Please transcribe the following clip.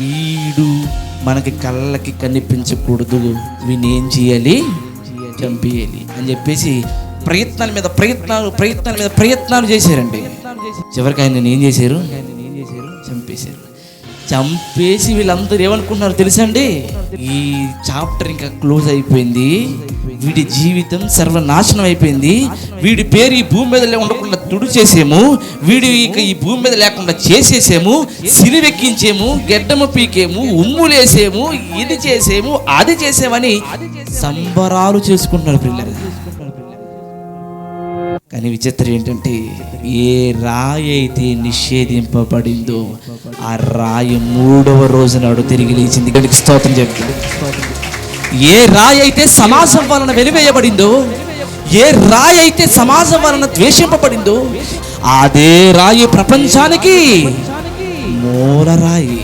వీడు మనకి కళ్ళకి కనిపించకూడదు. వీని ఏం చేయాలి? చంపేయాలి అని చెప్పేసి ప్రయత్నాల మీద ప్రయత్నాలు ప్రయత్నాల మీద ప్రయత్నాలు చేశారండి. చివరికి ఆయన ఏం చేశారు? చంపేశారు. చంపేసి వీళ్ళందరూ ఏమనుకుంటున్నారు తెలుసా అండి? ఈ చాప్టర్ ఇంకా క్లోజ్ అయిపోయింది. వీడి జీవితం సర్వనాశనం అయిపోయింది. వీడి పేరు ఈ భూమి మీద ఉండకుండా తుడు చేసేము వీడు ఇక ఈ భూమి మీద లేకుండా చేసేసేము. సిరివెక్కించేము గెడ్డము పీకేము ఉమ్ములేసేము ఇది చేసేము అది చేసేమని సంబరాలు చేసుకుంటున్నారు పిల్లలు కానీ విచిత్రం ఏంటంటే ఏ రాయి అయితే నిషేధింపబడిందో ఆ రాయి మూడవ రోజు నాడు తిరిగి లేచింది. గడికి స్తోత్రం చెప్తుంది ఏ రాయి అయితే సమాజం వలన వెలివేయబడిందో ఏ రాయి అయితే సమాజం వలన ద్వేషింపబడిందో అదే రాయి ప్రపంచానికి మూల రాయి.